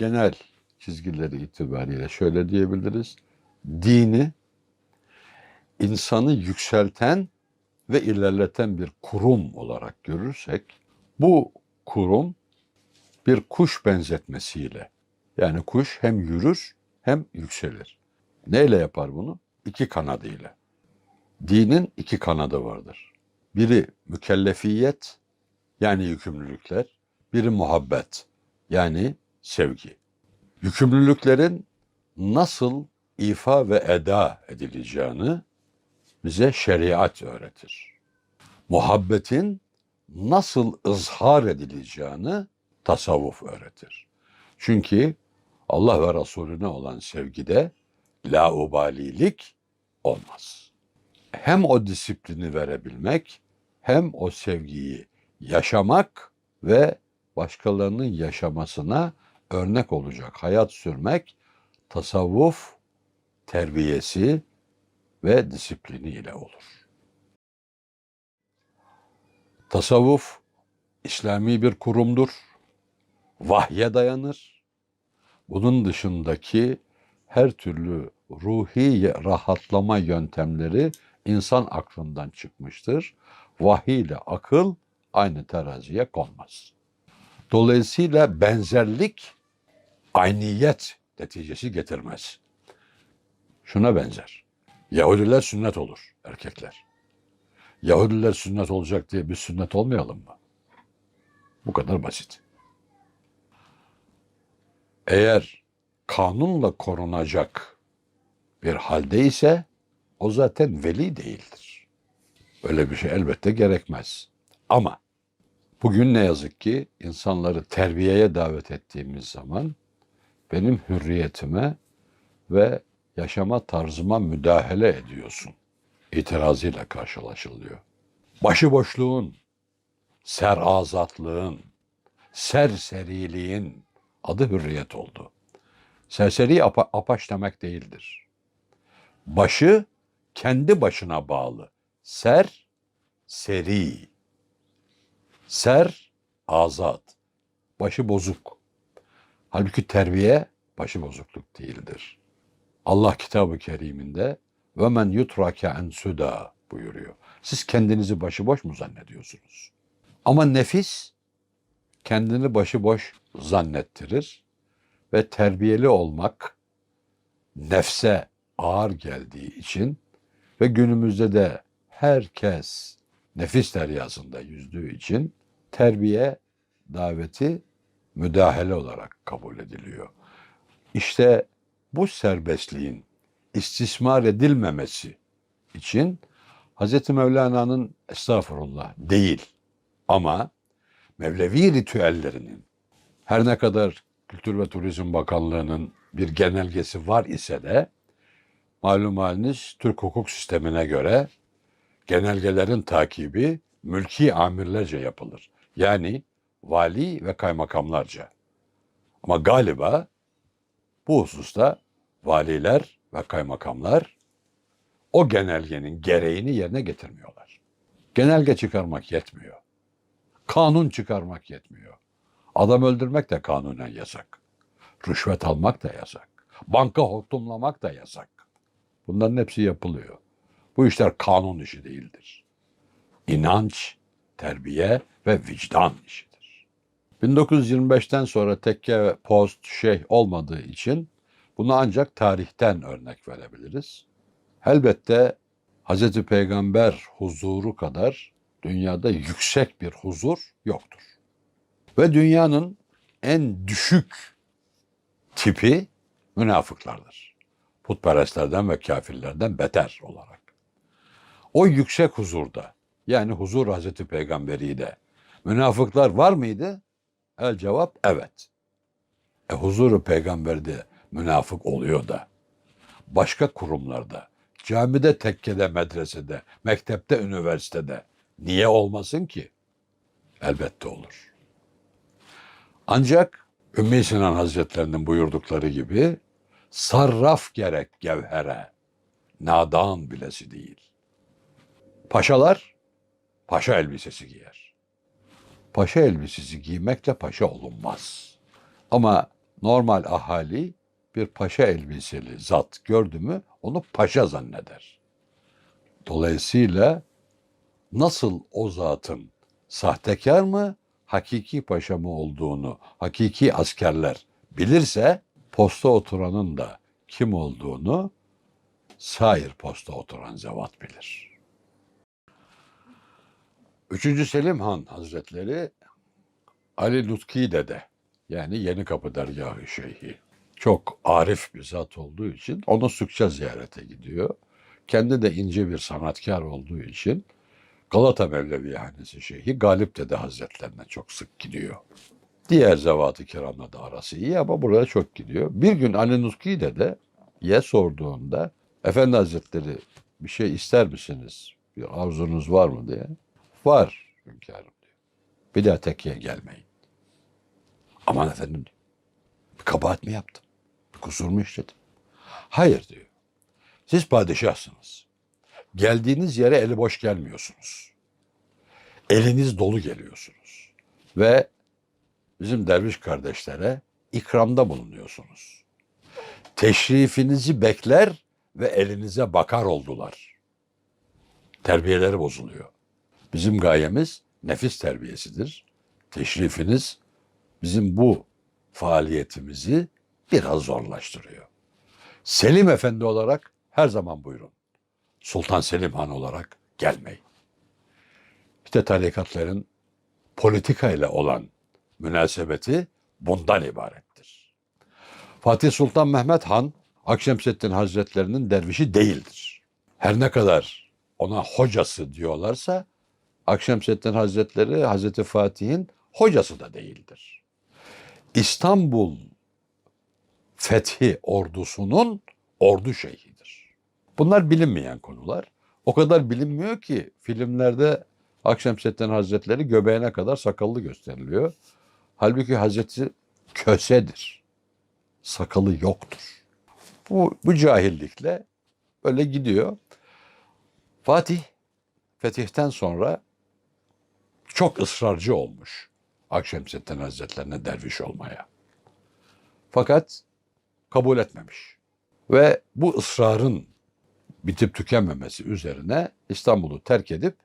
genel çizgileri itibariyle şöyle diyebiliriz. Dini insanı yükselten ve ilerleten bir kurum olarak görürsek bu kurum bir kuş benzetmesiyle yani kuş hem yürür hem yükselir. Neyle yapar bunu? İki kanadıyla. Dinin iki kanadı vardır. Biri mükellefiyet yani yükümlülükler, biri muhabbet yani sevgi. Yükümlülüklerin nasıl ifa ve eda edileceğini bize şeriat öğretir. Muhabbetin nasıl ızhar edileceğini tasavvuf öğretir. Çünkü Allah ve Resulüne olan sevgide laubalilik olmaz. Hem o disiplini verebilmek hem o sevgiyi yaşamak ve başkalarının yaşamasına örnek olacak hayat sürmek tasavvuf terbiyesi ve disiplini ile olur. Tasavvuf İslami bir kurumdur. Vahye dayanır. Bunun dışındaki her türlü ruhi rahatlama yöntemleri insan aklından çıkmıştır. Vahiy ile akıl aynı teraziye konmaz. Dolayısıyla benzerlik ayniyet neticesi getirmez. Şuna benzer. Yahudiler sünnet olur erkekler. Yahudiler sünnet olacak diye biz sünnet olmayalım mı? Bu kadar basit. Eğer kanunla korunacak bir halde ise o zaten veli değildir. Böyle bir şey elbette gerekmez. Ama bugün ne yazık ki insanları terbiyeye davet ettiğimiz zaman benim hürriyetime ve yaşama tarzıma müdahale ediyorsun. İtirazıyla karşılaşılıyor. Başıboşluğun, serazatlığın, serseriliğin adı hürriyet oldu. Serseri apa, apaç demek değildir. Başı kendi başına bağlı. Ser, seri. Ser, azat. Başı bozuk. Halbuki terbiye başı bozukluk değildir. Allah kitabı keriminde ve men yutrake en suda buyuruyor. Siz kendinizi başıboş mu zannediyorsunuz? Ama nefis kendini başıboş zannettirir ve terbiyeli olmak nefse ağır geldiği için ve günümüzde de herkes nefis deryasında yüzdüğü için terbiye daveti müdahale olarak kabul ediliyor. İşte bu serbestliğin istismar edilmemesi için Hz. Mevlana'nın estağfurullah değil ama Mevlevi ritüellerinin her ne kadar Kültür ve Turizm Bakanlığı'nın bir genelgesi var ise de malum haliniz Türk hukuk sistemine göre genelgelerin takibi mülki amirlerce yapılır. Yani vali ve kaymakamlarca. Ama galiba bu hususta valiler ve kaymakamlar o genelgenin gereğini yerine getirmiyorlar. Genelge çıkarmak yetmiyor. Kanun çıkarmak yetmiyor. Adam öldürmek de kanunen yasak. Rüşvet almak da yasak. Banka hortumlamak da yasak. Bunların hepsi yapılıyor. Bu işler kanun işi değildir. İnanç, terbiye ve vicdan işidir. 1925'ten sonra tekke, post, şey olmadığı için bunu ancak tarihten örnek verebiliriz. Elbette Hz. Peygamber huzuru kadar dünyada yüksek bir huzur yoktur. Ve dünyanın en düşük tipi münafıklardır. Putperestlerden ve kafirlerden beter olarak. O yüksek huzurda yani huzur Hazreti Peygamberi de münafıklar var mıydı? El cevap evet. E huzuru peygamberde münafık oluyor da başka kurumlarda, camide, tekkede, medresede, mektepte, üniversitede niye olmasın ki? Elbette olur. Ancak Ümmü Sinan Hazretlerinin buyurdukları gibi sarraf gerek gevhere, nadan bilesi değil. Paşalar paşa elbisesi giyer. Paşa elbisesi giymekle paşa olunmaz. Ama normal ahali bir paşa elbiseli zat gördü mü onu paşa zanneder. Dolayısıyla nasıl o zatın sahtekar mı, hakiki paşa mı olduğunu hakiki askerler bilirse posta oturanın da kim olduğunu sair posta oturan zevat bilir. Üçüncü Selim Han Hazretleri Ali Lutki Dede yani Yeni Kapı Dergahı Şeyhi çok arif bir zat olduğu için onu sıkça ziyarete gidiyor. Kendi de ince bir sanatkar olduğu için Galata Mevlevihanesi Şeyhi Galip Dede Hazretlerine çok sık gidiyor. Diğer zevat-ı kiramla da arası iyi ama buraya çok gidiyor. Bir gün Ali Lutki Dede ye sorduğunda Efendi Hazretleri bir şey ister misiniz? Bir arzunuz var mı diye. Var hünkârım diyor. Bir daha tekkiye gelmeyin. Aman efendim diyor. Bir kabahat mi yaptım? Bir kusur mu işledim? Hayır diyor. Siz padişahsınız. Geldiğiniz yere eli boş gelmiyorsunuz. Eliniz dolu geliyorsunuz. Ve bizim derviş kardeşlere ikramda bulunuyorsunuz. Teşrifinizi bekler ve elinize bakar oldular. Terbiyeleri bozuluyor. Bizim gayemiz nefis terbiyesidir. Teşrifiniz bizim bu faaliyetimizi biraz zorlaştırıyor. Selim Efendi olarak her zaman buyurun. Sultan Selim Han olarak gelmeyin. İşte tarikatların politika ile olan münasebeti bundan ibarettir. Fatih Sultan Mehmet Han, Akşemseddin Hazretlerinin dervişi değildir. Her ne kadar ona hocası diyorlarsa, Akşemseddin Hazretleri Hazreti Fatih'in hocası da değildir. İstanbul fethi ordusunun ordu şeyhidir. Bunlar bilinmeyen konular. O kadar bilinmiyor ki filmlerde Akşemseddin Hazretleri göbeğine kadar sakallı gösteriliyor. Halbuki Hazreti kösedir. Sakalı yoktur. Bu, bu cahillikle böyle gidiyor. Fatih fetihten sonra çok ısrarcı olmuş Akşemseddin Hazretlerine derviş olmaya. Fakat kabul etmemiş. Ve bu ısrarın bitip tükenmemesi üzerine İstanbul'u terk edip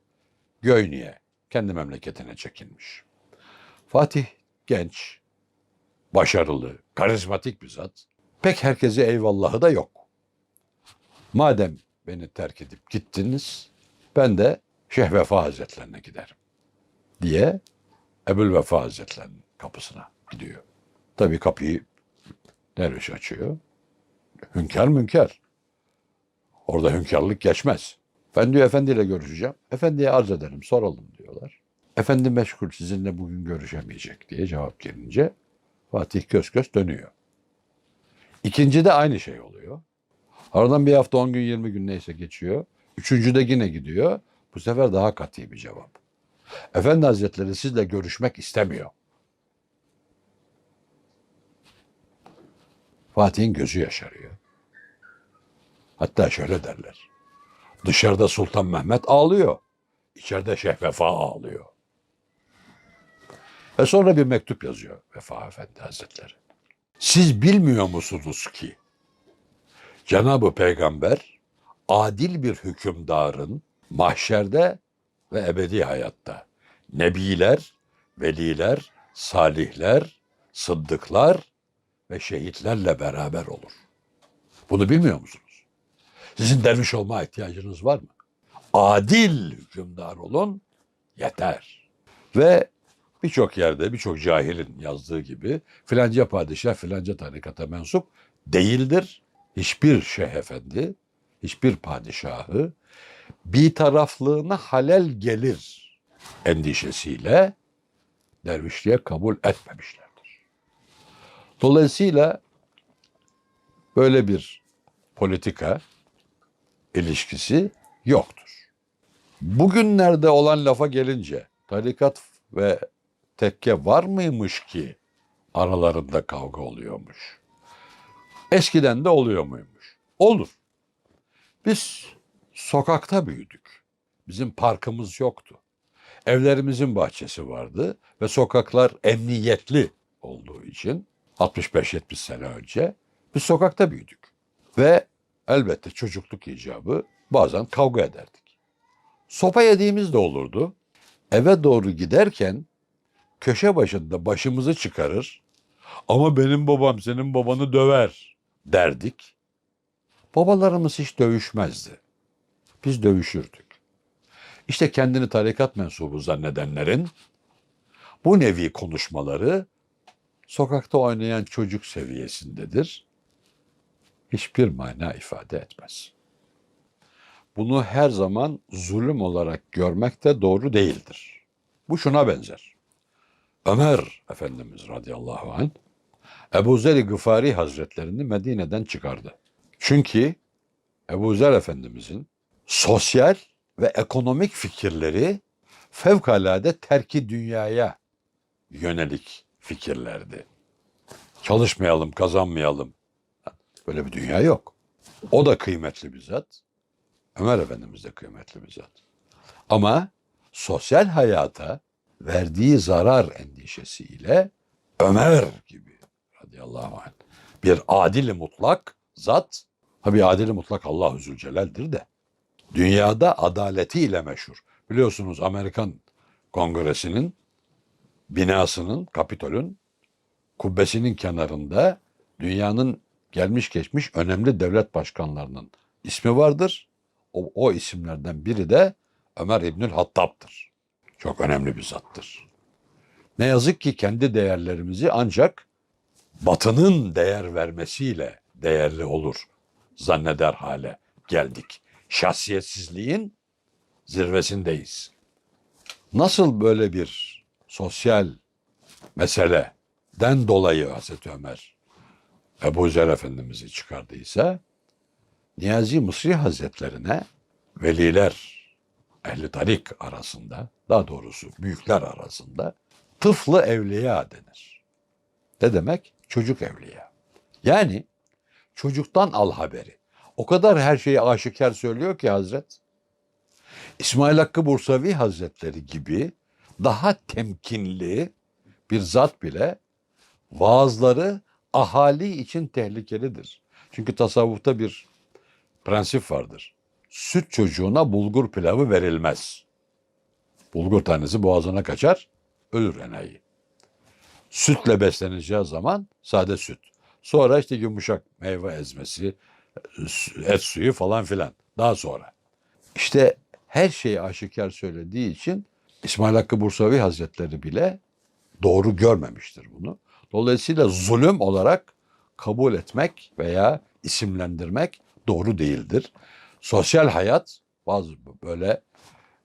Göynü'ye, kendi memleketine çekilmiş. Fatih genç, başarılı, karizmatik bir zat. Pek herkese eyvallahı da yok. Madem beni terk edip gittiniz, ben de Şeyh Vefa Hazretlerine giderim diye Ebul Vefa Hazretlerinin kapısına gidiyor. Tabii kapıyı derviş açıyor. Hünkâr münker. Orada hünkârlık geçmez. Ben diyor efendiyle görüşeceğim. Efendiye arz edelim soralım diyorlar. Efendi meşgul sizinle bugün görüşemeyecek diye cevap gelince Fatih kös kös dönüyor. İkinci de aynı şey oluyor. Aradan bir hafta on gün yirmi gün neyse geçiyor. Üçüncü de yine gidiyor. Bu sefer daha katı bir cevap. Efendi Hazretleri sizle görüşmek istemiyor. Fatih'in gözü yaşarıyor. Hatta şöyle derler. Dışarıda Sultan Mehmet ağlıyor. İçeride Şeyh Vefa ağlıyor. Ve sonra bir mektup yazıyor Vefa Efendi Hazretleri. Siz bilmiyor musunuz ki Cenab-ı Peygamber adil bir hükümdarın mahşerde ve ebedi hayatta nebiler, veliler, salihler, sıddıklar ve şehitlerle beraber olur. Bunu bilmiyor musunuz? Sizin derviş olma ihtiyacınız var mı? Adil hükümdar olun yeter. Ve birçok yerde birçok cahilin yazdığı gibi filanca padişah filanca tarikata mensup değildir. Hiçbir şeyh efendi, hiçbir padişahı bir taraflığına halel gelir endişesiyle dervişliğe kabul etmemişlerdir. Dolayısıyla böyle bir politika ilişkisi yoktur. Bugünlerde olan lafa gelince tarikat ve tekke var mıymış ki aralarında kavga oluyormuş? Eskiden de oluyor muymuş? Olur. Biz sokakta büyüdük. Bizim parkımız yoktu. Evlerimizin bahçesi vardı ve sokaklar emniyetli olduğu için 65-70 sene önce biz sokakta büyüdük. Ve elbette çocukluk icabı bazen kavga ederdik. Sopa yediğimiz de olurdu. Eve doğru giderken köşe başında başımızı çıkarır. Ama benim babam senin babanı döver derdik. Babalarımız hiç dövüşmezdi. Biz dövüşürdük. İşte kendini tarikat mensubu zannedenlerin bu nevi konuşmaları sokakta oynayan çocuk seviyesindedir. Hiçbir mana ifade etmez. Bunu her zaman zulüm olarak görmek de doğru değildir. Bu şuna benzer. Ömer Efendimiz radıyallahu anh Ebu Zer-i Gıfari Hazretlerini Medine'den çıkardı. Çünkü Ebu Zer Efendimizin sosyal ve ekonomik fikirleri fevkalade terki dünyaya yönelik fikirlerdi. Çalışmayalım, kazanmayalım. Böyle bir dünya yok. O da kıymetli bir zat. Ömer Efendimiz de kıymetli bir zat. Ama sosyal hayata verdiği zarar endişesiyle Ömer gibi radıyallahu anh bir adil mutlak zat, tabi adil mutlak Allah Zülcelal'dir de dünyada adaletiyle meşhur. Biliyorsunuz Amerikan Kongresi'nin binasının, Kapitol'ün kubbesinin kenarında dünyanın gelmiş geçmiş önemli devlet başkanlarının ismi vardır. O, o isimlerden biri de Ömer İbnül Hattab'dır. Çok önemli bir zattır. Ne yazık ki kendi değerlerimizi ancak batının değer vermesiyle değerli olur zanneder hale geldik. Şahsiyetsizliğin zirvesindeyiz. Nasıl böyle bir sosyal meseleden dolayı Hazreti Ömer Ebu Zer Efendimiz'i çıkardıysa Niyazi Mısri Hazretlerine veliler ehli tarik arasında daha doğrusu büyükler arasında tıflı evliya denir. Ne demek? Çocuk evliya. Yani çocuktan al haberi. O kadar her şeyi aşikar söylüyor ki Hazret. İsmail Hakkı Bursavi Hazretleri gibi daha temkinli bir zat bile vaazları ahali için tehlikelidir. Çünkü tasavvufta bir prensip vardır. Süt çocuğuna bulgur pilavı verilmez. Bulgur tanesi boğazına kaçar, ölür enayi. Sütle besleneceği zaman sade süt. Sonra işte yumuşak meyve ezmesi, et suyu falan filan. Daha sonra. İşte her şeyi aşikar söylediği için İsmail Hakkı Bursavi Hazretleri bile doğru görmemiştir bunu. Dolayısıyla zulüm olarak kabul etmek veya isimlendirmek doğru değildir. Sosyal hayat bazı böyle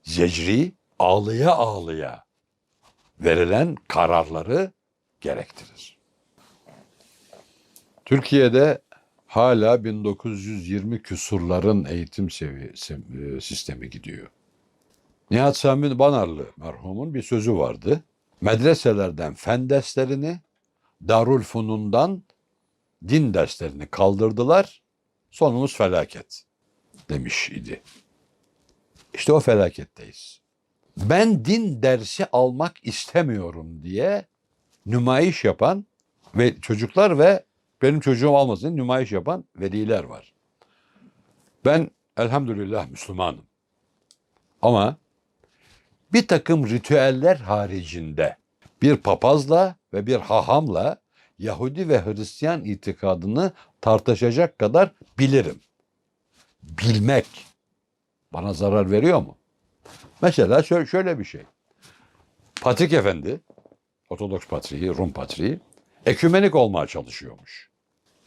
zecri ağlıya ağlıya verilen kararları gerektirir. Türkiye'de hala 1920 küsurların eğitim seviyesi, e, sistemi gidiyor. Nihat Sami Banarlı merhumun bir sözü vardı. Medreselerden fen derslerini, Darul Funun'dan din derslerini kaldırdılar. Sonumuz felaket demiş idi. İşte o felaketteyiz. Ben din dersi almak istemiyorum diye nümayiş yapan ve çocuklar ve benim çocuğum almasın nümayiş yapan veliler var. Ben elhamdülillah Müslümanım. Ama bir takım ritüeller haricinde bir papazla ve bir hahamla Yahudi ve Hristiyan itikadını tartışacak kadar bilirim. Bilmek bana zarar veriyor mu? Mesela şöyle, bir şey. Patrik Efendi, Ortodoks Patriği, Rum Patriği, ekümenik olmaya çalışıyormuş.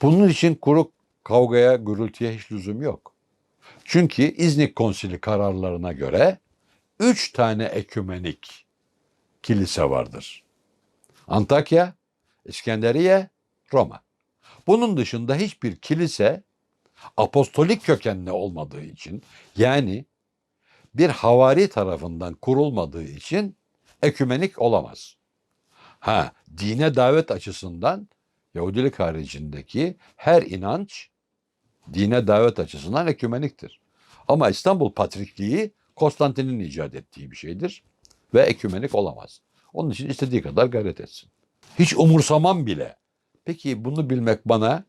Bunun için kuru kavgaya, gürültüye hiç lüzum yok. Çünkü İznik Konsili kararlarına göre üç tane ekümenik kilise vardır. Antakya, İskenderiye, Roma. Bunun dışında hiçbir kilise apostolik kökenli olmadığı için yani bir havari tarafından kurulmadığı için ekümenik olamaz. Ha, dine davet açısından Yahudilik haricindeki her inanç dine davet açısından ekümeniktir. Ama İstanbul Patrikliği Konstantin'in icat ettiği bir şeydir ve ekümenik olamaz. Onun için istediği kadar gayret etsin. Hiç umursamam bile Peki bunu bilmek bana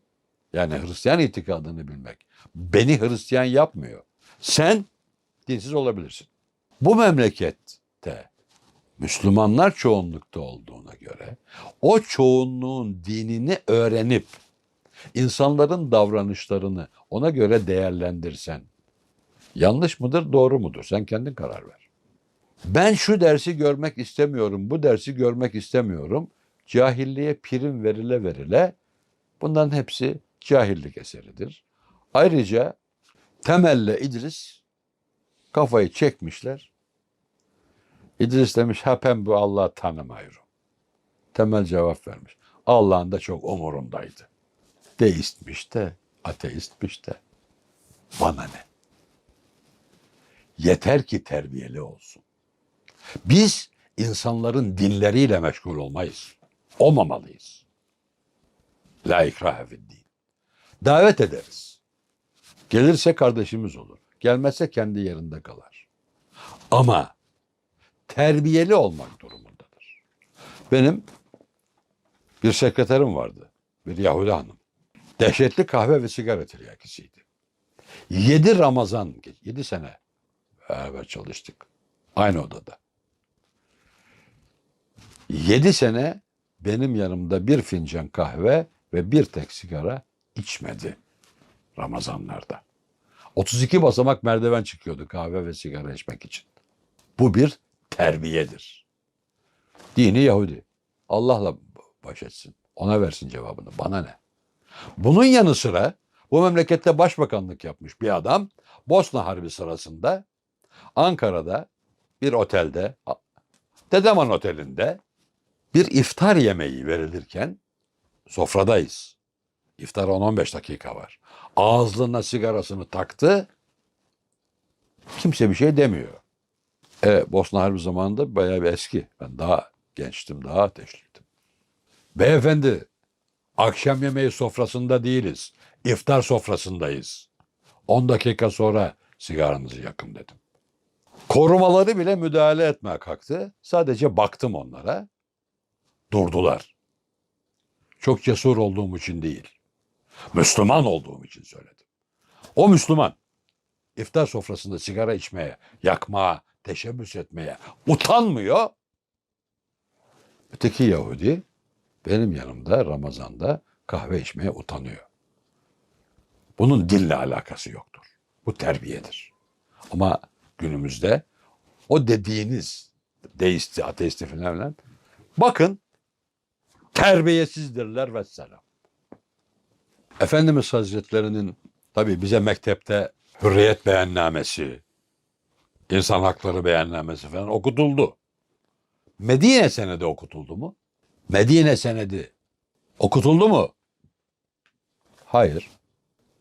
yani Hristiyan itikadını bilmek beni Hristiyan yapmıyor. Sen dinsiz olabilirsin. Bu memlekette Müslümanlar çoğunlukta olduğuna göre o çoğunluğun dinini öğrenip insanların davranışlarını ona göre değerlendirsen yanlış mıdır doğru mudur sen kendin karar ver. Ben şu dersi görmek istemiyorum, bu dersi görmek istemiyorum. Cahilliğe prim verile verile bunların hepsi cahillik eseridir. Ayrıca Temel'le İdris kafayı çekmişler. İdris demiş ha ben bu Allah'ı tanımıyorum. Temel cevap vermiş. Allah'ın da çok umurundaydı. Deistmiş de, ateistmiş de. Bana ne? Yeter ki terbiyeli olsun. Biz insanların dinleriyle meşgul olmayız. Olmamalıyız. La ikrahe din. Davet ederiz. Gelirse kardeşimiz olur. Gelmezse kendi yerinde kalar. Ama terbiyeli olmak durumundadır. Benim bir sekreterim vardı. Bir Yahudi hanım. Dehşetli kahve ve sigara tiryakisiydi. Yedi Ramazan, yedi sene beraber çalıştık. Aynı odada. Yedi sene benim yanımda bir fincan kahve ve bir tek sigara içmedi Ramazanlarda. 32 basamak merdiven çıkıyordu kahve ve sigara içmek için. Bu bir terbiyedir. Dini Yahudi. Allah'la baş etsin. Ona versin cevabını. Bana ne? Bunun yanı sıra bu memlekette başbakanlık yapmış bir adam Bosna Harbi sırasında Ankara'da bir otelde Dedeman Oteli'nde bir iftar yemeği verilirken sofradayız. İftara 10-15 dakika var. Ağızlığına sigarasını taktı. Kimse bir şey demiyor. E, Bosna Harbi zamanında bayağı bir eski. Ben daha gençtim, daha ateşliydim. Beyefendi, akşam yemeği sofrasında değiliz. İftar sofrasındayız. 10 dakika sonra sigaranızı yakın dedim. Korumaları bile müdahale etmeye kalktı. Sadece baktım onlara. Durdular. Çok cesur olduğum için değil. Müslüman olduğum için söyledim. O Müslüman iftar sofrasında sigara içmeye, yakmaya, teşebbüs etmeye utanmıyor. Öteki Yahudi benim yanımda Ramazan'da kahve içmeye utanıyor. Bunun dille alakası yoktur. Bu terbiyedir. Ama günümüzde o dediğiniz deisti, ateisti falan bakın terbiyesizdirler ve selam. Efendimiz Hazretlerinin tabi bize mektepte hürriyet beyannamesi, insan hakları beyannamesi falan okutuldu. Medine senedi okutuldu mu? Medine senedi okutuldu mu? Hayır.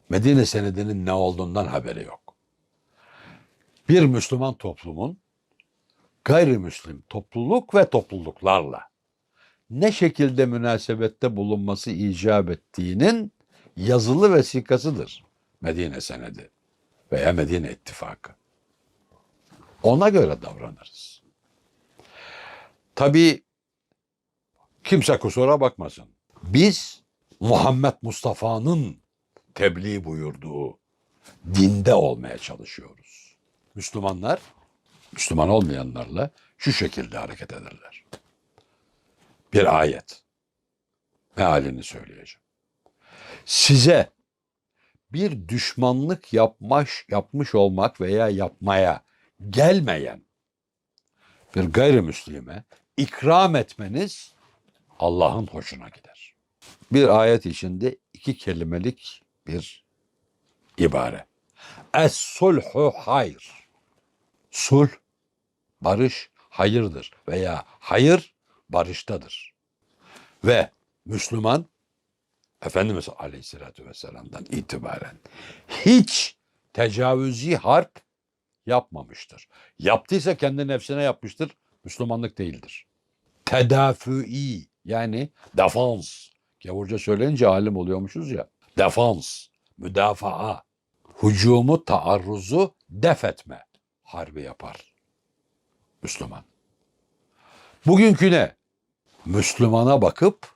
Medine senedinin ne olduğundan haberi yok. Bir Müslüman toplumun gayrimüslim topluluk ve topluluklarla ne şekilde münasebette bulunması icap ettiğinin yazılı vesikasıdır Medine senedi veya Medine ittifakı. Ona göre davranırız. Tabii kimse kusura bakmasın. Biz Muhammed Mustafa'nın tebliğ buyurduğu dinde olmaya çalışıyoruz. Müslümanlar Müslüman olmayanlarla şu şekilde hareket ederler. Bir ayet. Mealini söyleyeceğim. Size bir düşmanlık yapmış, yapmış olmak veya yapmaya gelmeyen bir gayrimüslime ikram etmeniz Allah'ın hoşuna gider. Bir ayet içinde iki kelimelik bir ibare. Es-sulhu hayr. Sulh, barış hayırdır veya hayır barıştadır. Ve Müslüman Efendimiz Aleyhisselatü Vesselam'dan itibaren hiç tecavüzi harp yapmamıştır. Yaptıysa kendi nefsine yapmıştır. Müslümanlık değildir. Tedafui yani defans. Gavurca söyleyince alim oluyormuşuz ya. Defans, müdafaa, hücumu, taarruzu def etme harbi yapar. Müslüman. Bugünkü ne? Müslümana bakıp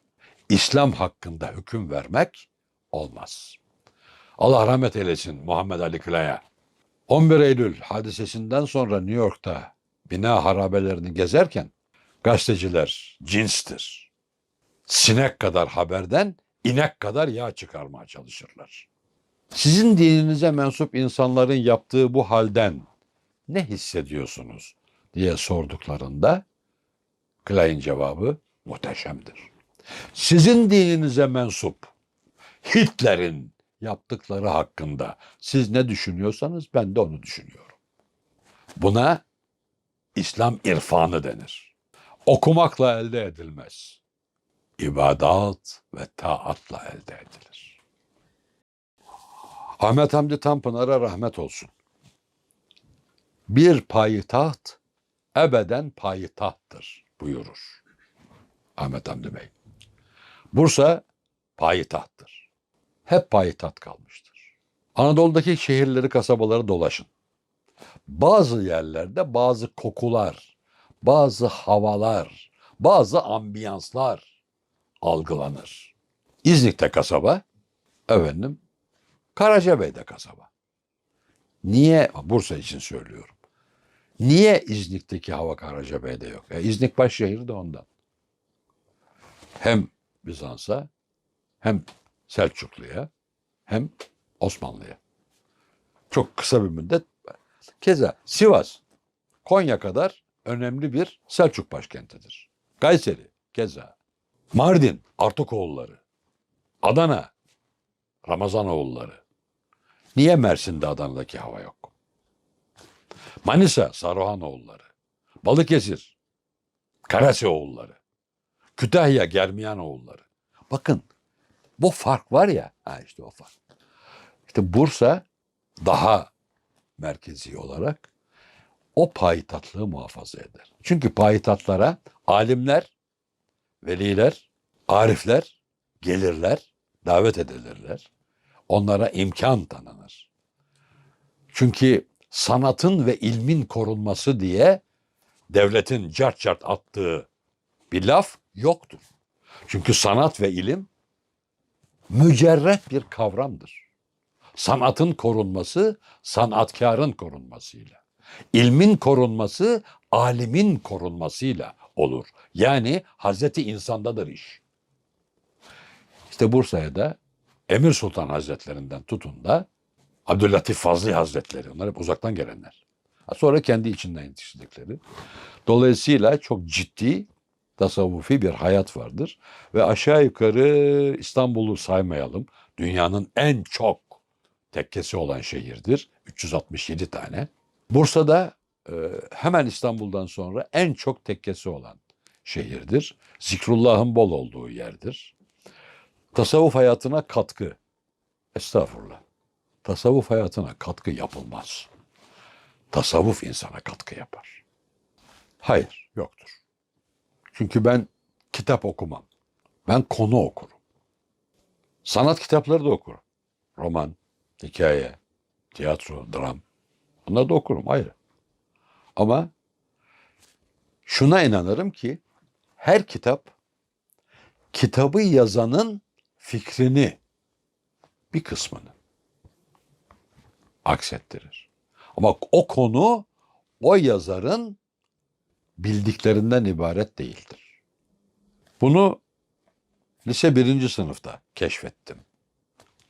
İslam hakkında hüküm vermek olmaz. Allah rahmet eylesin Muhammed Ali Kıla'ya. 11 Eylül hadisesinden sonra New York'ta bina harabelerini gezerken gazeteciler cinstir. Sinek kadar haberden inek kadar yağ çıkarmaya çalışırlar. Sizin dininize mensup insanların yaptığı bu halden ne hissediyorsunuz diye sorduklarında Klein cevabı muhteşemdir. Sizin dininize mensup Hitler'in yaptıkları hakkında siz ne düşünüyorsanız ben de onu düşünüyorum. Buna İslam irfanı denir. Okumakla elde edilmez. İbadat ve taatla elde edilir. Ahmet Hamdi Tanpınar'a rahmet olsun. Bir payitaht ebeden payitahttır buyurur Ahmet Hamdi Bey. Bursa payitahttır. Hep payitaht kalmıştır. Anadolu'daki şehirleri, kasabaları dolaşın. Bazı yerlerde bazı kokular, bazı havalar, bazı ambiyanslar algılanır. İznik'te kasaba, efendim Karacabey'de kasaba. Niye, Bursa için söylüyorum. Niye İznik'teki hava Karacabey'de yok? E, İznik başşehir de ondan. Hem Bizans'a hem Selçuklu'ya hem Osmanlı'ya. Çok kısa bir müddet. Keza Sivas, Konya kadar önemli bir Selçuk başkentidir. Kayseri keza. Mardin, Artukoğulları. Adana, Ramazanoğulları. Niye Mersin'de Adana'daki hava yok? Manisa, Saruhanoğulları. Balıkesir, Karasioğulları. Kütahya, Germiyanoğulları. Bakın bu fark var ya, ha işte o fark. İşte Bursa daha merkezi olarak o payitahtlığı muhafaza eder. Çünkü payitahtlara alimler, veliler, arifler gelirler, davet edilirler. Onlara imkan tanınır. Çünkü sanatın ve ilmin korunması diye devletin cart cart attığı bir laf yoktur. Çünkü sanat ve ilim mücerret bir kavramdır. Sanatın korunması sanatkarın korunmasıyla. ilmin korunması alimin korunmasıyla olur. Yani Hazreti insandadır iş. İşte Bursa'ya da Emir Sultan Hazretlerinden tutun da Abdüllatif Fazlı Hazretleri onlar hep uzaktan gelenler. Sonra kendi içinden yetiştirdikleri. Dolayısıyla çok ciddi tasavvufi bir hayat vardır. Ve aşağı yukarı İstanbul'u saymayalım. Dünyanın en çok tekkesi olan şehirdir. 367 tane. Bursa'da e, hemen İstanbul'dan sonra en çok tekkesi olan şehirdir. Zikrullah'ın bol olduğu yerdir. Tasavvuf hayatına katkı. Estağfurullah. Tasavvuf hayatına katkı yapılmaz. Tasavvuf insana katkı yapar. Hayır, yoktur. Çünkü ben kitap okumam. Ben konu okurum. Sanat kitapları da okurum. Roman, hikaye, tiyatro, dram. Bunları da okurum ayrı. Ama şuna inanırım ki her kitap kitabı yazanın fikrini bir kısmını aksettirir. Ama o konu o yazarın bildiklerinden ibaret değildir. Bunu lise birinci sınıfta keşfettim.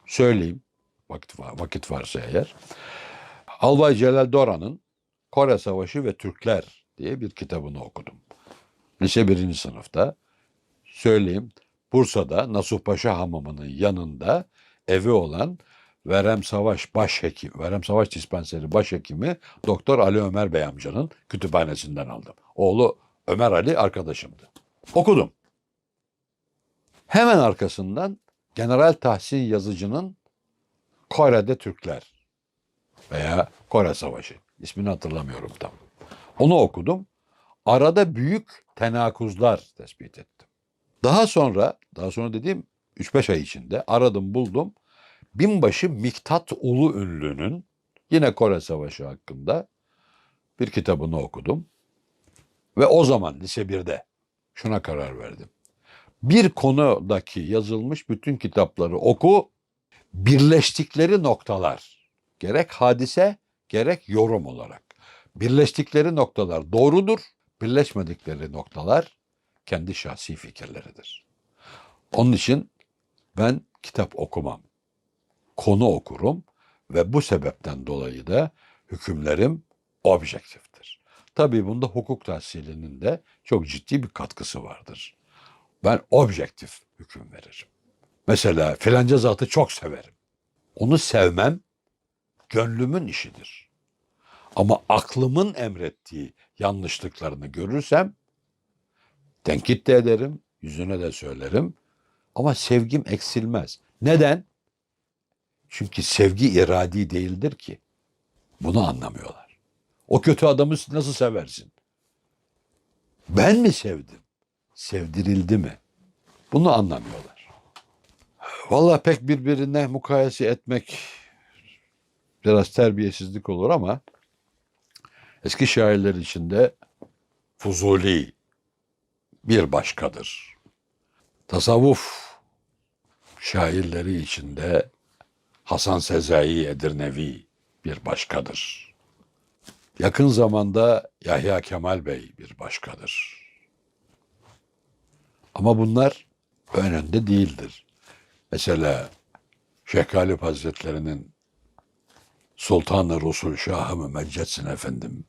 Söyleyeyim vakit, var, vakit varsa eğer. Albay Celal Dora'nın Kore Savaşı ve Türkler diye bir kitabını okudum. Lise birinci sınıfta. Söyleyeyim Bursa'da Nasuh Paşa Hamamı'nın yanında evi olan Verem Savaş Başhekim, Verem Savaş Dispanseri Başhekimi Doktor Ali Ömer Bey amcanın kütüphanesinden aldım. Oğlu Ömer Ali arkadaşımdı. Okudum. Hemen arkasından General Tahsin Yazıcı'nın Kore'de Türkler veya Kore Savaşı ismini hatırlamıyorum tam. Onu okudum. Arada büyük tenakuzlar tespit ettim. Daha sonra, daha sonra dediğim 3-5 ay içinde aradım buldum. Binbaşı Miktat Ulu Ünlü'nün yine Kore Savaşı hakkında bir kitabını okudum. Ve o zaman lise 1'de şuna karar verdim. Bir konudaki yazılmış bütün kitapları oku. Birleştikleri noktalar gerek hadise gerek yorum olarak. Birleştikleri noktalar doğrudur. Birleşmedikleri noktalar kendi şahsi fikirleridir. Onun için ben kitap okumam. Konu okurum ve bu sebepten dolayı da hükümlerim objektiftir. Tabii bunda hukuk tahsilinin de çok ciddi bir katkısı vardır. Ben objektif hüküm veririm. Mesela filanca zatı çok severim. Onu sevmem gönlümün işidir. Ama aklımın emrettiği yanlışlıklarını görürsem tenkit de ederim, yüzüne de söylerim. Ama sevgim eksilmez. Neden? Çünkü sevgi iradi değildir ki. Bunu anlamıyorlar. O kötü adamı nasıl seversin? Ben mi sevdim? Sevdirildi mi? Bunu anlamıyorlar. Vallahi pek birbirine mukayese etmek biraz terbiyesizlik olur ama eski şairler içinde Fuzuli bir başkadır. Tasavvuf şairleri içinde Hasan Sezai Edirnevi bir başkadır. Yakın zamanda Yahya Kemal Bey bir başkadır. Ama bunlar önünde değildir. Mesela Şeyh Galip Hazretleri'nin Sultan-ı Resul Şahı Mümeccetsin efendim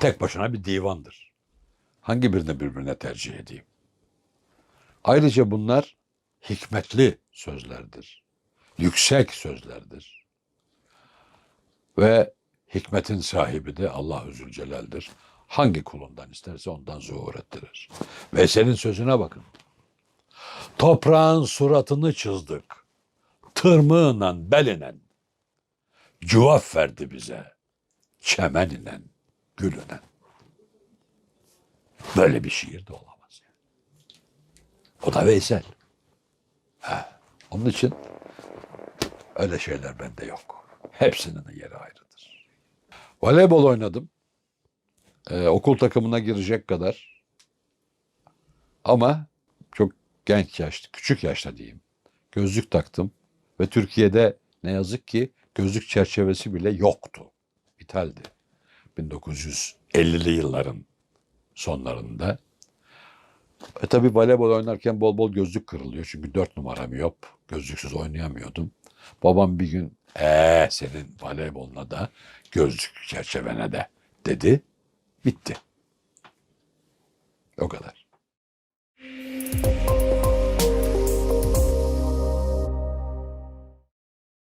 tek başına bir divandır. Hangi birini birbirine tercih edeyim? Ayrıca bunlar hikmetli sözlerdir. Yüksek sözlerdir. Ve hikmetin sahibi de Allah-u Zülcelal'dir. Hangi kulundan isterse ondan zuhur ettirir. Ve senin sözüne bakın. Toprağın suratını çizdik. Tırmığıyla belinen. Cuvaf verdi bize. Çemeninen, gülünen. Böyle bir şiir de olamaz. O da Veysel. Ha, onun için öyle şeyler bende yok. Hepsinin yeri ayrıdır. Voleybol oynadım. Ee, okul takımına girecek kadar. Ama çok genç yaşta, küçük yaşta diyeyim. Gözlük taktım ve Türkiye'de ne yazık ki gözlük çerçevesi bile yoktu. İthaldi. 1950'li yılların sonlarında. E tabi voleybol oynarken bol bol gözlük kırılıyor. Çünkü dört numaram yok. Gözlüksüz oynayamıyordum. Babam bir gün ee senin voleyboluna da gözlük çerçevene de dedi. Bitti. O kadar.